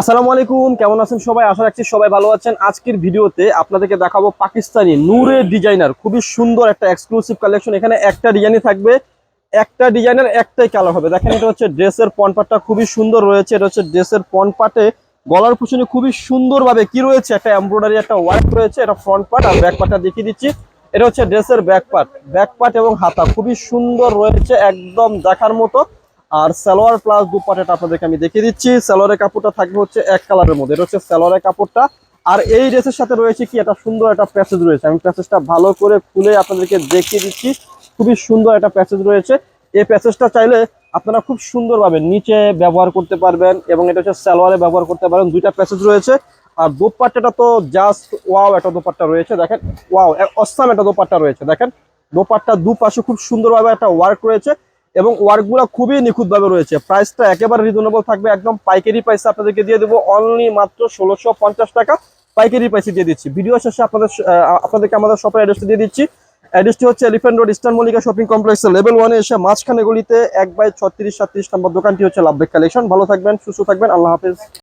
আসসালামু আলাইকুম, কেমন আছেন সবাই? আশা রাখছি সবাই ভালো আছেন। আজকের ভিডিওতে আপনাদেরকে দেখাবো পাকিস্তানি নূরের ডিজাইনার। খুবই সুন্দর একটা এক্সক্লুসিভ কালেকশন এখানে একটা ডিজাইনই থাকবে। একটা ডিজাইনের একটাই কালার হবে। দেখেন, এটা হচ্ছে ড্রেসের পনপাটটা খুবই সুন্দর রয়েছে। এটা হচ্ছে ড্রেসের পনপাটে গলার পিছনে খুবই সুন্দরভাবে কি রয়েছে? একটা এমব্রয়ডারি একটা ওয়ার্ক রয়েছে। এটা ফ্রন্ট পার্ট আর ব্যাক পার্টটা দেখিয়ে দিচ্ছি। এটা হচ্ছে ড্রেসের ব্যাক পার্ট ব্যাক পার্ট এবং হাতা খুবই সুন্দর রয়েছে। একদম দেখার মতো। আর সালোয়ার প্লাস দুপাটাটা আপনাদেরকে আমি দেখিয়ে দিচ্ছি। সালোয়ারের কাপড়টা থাকবে হচ্ছে এক কালারের মধ্যে। এটা হচ্ছে সালোয়ারের কাপড়টা। আর এই ড্রেসের সাথে রয়েছে কি? একটা সুন্দর একটা প্যাসেজ রয়েছে। আমি প্যাসেজটা ভালো করে খুলে আপনাদেরকে দেখিয়ে দিচ্ছি। খুবই সুন্দর একটা প্যাসেজ রয়েছে। এই প্যাসেজটা চাইলে আপনারা খুব সুন্দরভাবে নিচে ব্যবহার করতে পারবেন এবং এটা হচ্ছে সালোয়ারে ব্যবহার করতে পারেন। দুইটা প্যাসেজ রয়েছে। আর দোপাট্টাটা তো জাস্ট ওয়াও একটা দোপাট্টা রয়েছে। দেখেন ওয়াও অসাম একটা দোপাট্টা রয়েছে। দেখেন, দোপাট্টা দুপাশে খুব সুন্দরভাবে একটা ওয়ার্ক রয়েছে। এবং ওয়ার্কগুলো খুবই নিখুঁতভাবে রয়েছে। প্রাইসটা একেবারে রিজনেবল থাকবে, একদম পাইকারি প্রাইসে আপনাদেরকে দিয়ে দেবো। অনলি মাত্র ষোলোশো পঞ্চাশ টাকা পাইকারি প্রাইসে দিয়ে দিচ্ছি। ভিডিও শেষে আপনাদের আপনাদেরকে আমাদের শপের অ্যাড্রেসটা দিয়ে দিচ্ছি। অ্যাড্রেসটি হচ্ছে elephant road eastern Mallika shopping কমপ্লেক্সের লেভেল ওয়ানে এসে মাঝখানে গলিতে এক বাই ছত্রিশ সাতত্রিশ নম্বর দোকানটি হচ্ছে লাভবেক কালেকশন ভালো থাকবেন, সুস্থ থাকবেন, আল্লাহ হাফেজ।